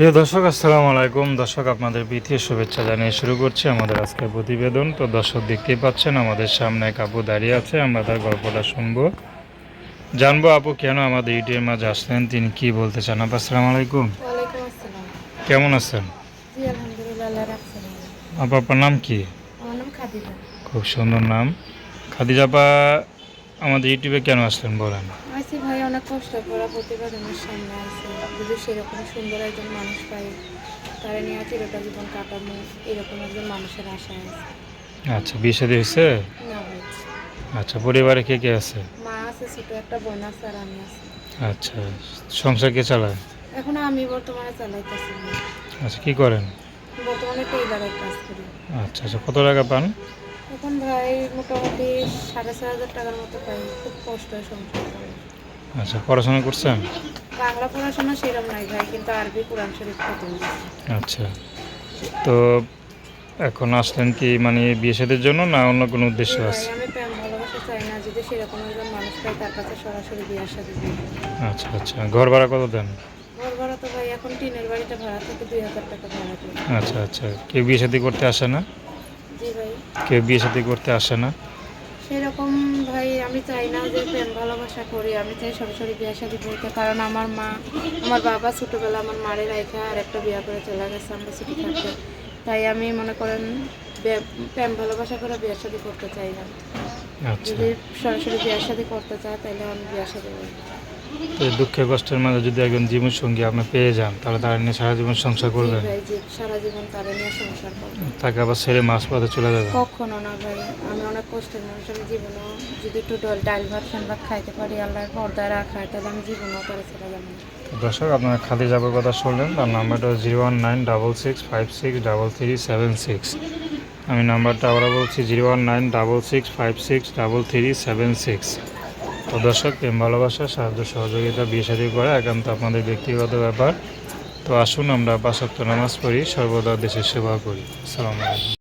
প্রিয় দর্শক আসসালামু আলাইকুম। দর্শক আপনাদের প্রীতীয় শুভেচ্ছা জানিয়ে শুরু করছি আমাদের আজকের প্রতিবেদন। তো দর্শক দেখতেই পাচ্ছেন আমাদের সামনে এক আপু দাঁড়িয়ে আছে আমরা তার গল্পটা শুনব। জানব আপু কেন আমাদের ইউটিউবের মাঝে আসলেন তিনি কি বলতে চান? আপু আসসালামু আলাইকুম। কেমন আছেন? আপু আপনার নাম কি? খুব সুন্দর নাম। খাদিজাপা আমাদের ইউটিউবে কেন আসলেন বলেন। আইসি ভাই অনেক কষ্ট করা প্রতিবেদনের সামনে আছে যদি সেরকম সুন্দর একজন মানুষ পাই তারা নিয়ে চিরটা জীবন কাটানো এরকম একজন মানুষের আশায় আছে আচ্ছা বিয়ে শাদী হয়েছে? না আচ্ছা পরিবারে কে কে আছে? মা আছে ছোট একটা বোন আছে আর আমি আছি। আচ্ছা সংসার কে চালায়? এখন আমি বর্তমানে চালাইতেছি। আচ্ছা কি করেন? বর্তমানে টেইলারের কাজ করি। আচ্ছা আচ্ছা কত টাকা পান? এখন ভাই মোটামুটি সাড়ে ছয় হাজার টাকার মতো পাই খুব কষ্ট হয় সংসার আচ্ছা পড়াশোনা করছেন? বাংলা পড়াশোনা সেরকম নাই ভাই কিন্তু আরবি কোরআন শরীফ পছন্দ আচ্ছা তো এখন আসলেন কি মানে বিয়ে সাদের জন্য না অন্য কোনো উদ্দেশ্য আছে? আমি প্রেম ভালোবাসা চাই না যদি সেরকম একজন মানুষ পাই তার কাছে সরাসরি বিয়ার সাথে আচ্ছা আচ্ছা ঘর ভাড়া কত দেন? ঘর ভাড়া তো ভাই এখন টিনের বাড়িতে ভাড়া থেকে দুই হাজার টাকা ভাড়া দিই আচ্ছা আচ্ছা কেউ বিয়ে সাথী করতে আসে না? জি ভাই। কেউ বিয়ে সাথী করতে আসে না? সেরকম ভাই আমি চাই না যে প্রেম ভালোবাসা করি আমি চাই সরাসরি বিয়ে শাদি করতে কারণ আমার মা আমার বাবা ছোটোবেলা আমার মারে রাইখা আর একটা বিয়ে করে চলে গেছে আমরা ছুটি থাকতে। তাই আমি মনে করেন প্রেম ভালোবাসা করে বিয়ে শাদি করতে চাই না। আচ্ছা। যদি সরাসরি বিয়ে শাদি করতে চায় তাহলে আমি বিয়ে শাদি করব। তো এই দুঃখের কষ্টের মাঝে যদি একজন জীবন সঙ্গী আপনি পেয়ে যান তাহলে তার নিয়ে সারা জীবন সংসার করবেন? ভাই যে সারা জীবন তারা নিয়ে সংসার করব। তাকে আবার ছেড়ে মাছ পথে চলে যাবে? কখনো না ভাই আমি অনেক কষ্টের মানুষ আমি জীবনেও যদি একটু ডল ডাল ভাত ভাত খাইতে পারি আল্লাহর পর্দায় তাহলে আমি জীবনেও তারা ছেড়ে যাব না। দর্শক আপনারা খাদি যাবার কথা শুনলেন তার নাম্বারটা zero one nine double six five six double three seven six. আমি নাম্বারটা আবারও বলছি zero one nine double six five six double three seven six. তো দর্শক, প্রেম, ভালোবাসা, সাহায্য, সহযোগিতা, বিয়ে শাদী করা একান্ত আপনাদের ব্যক্তিগত ব্যাপার। তো আসুন আমরা বাসত্ব নামাজ পড়ি, সর্বদা দেশের সেবা করি। আসসালামু আলাইকুম।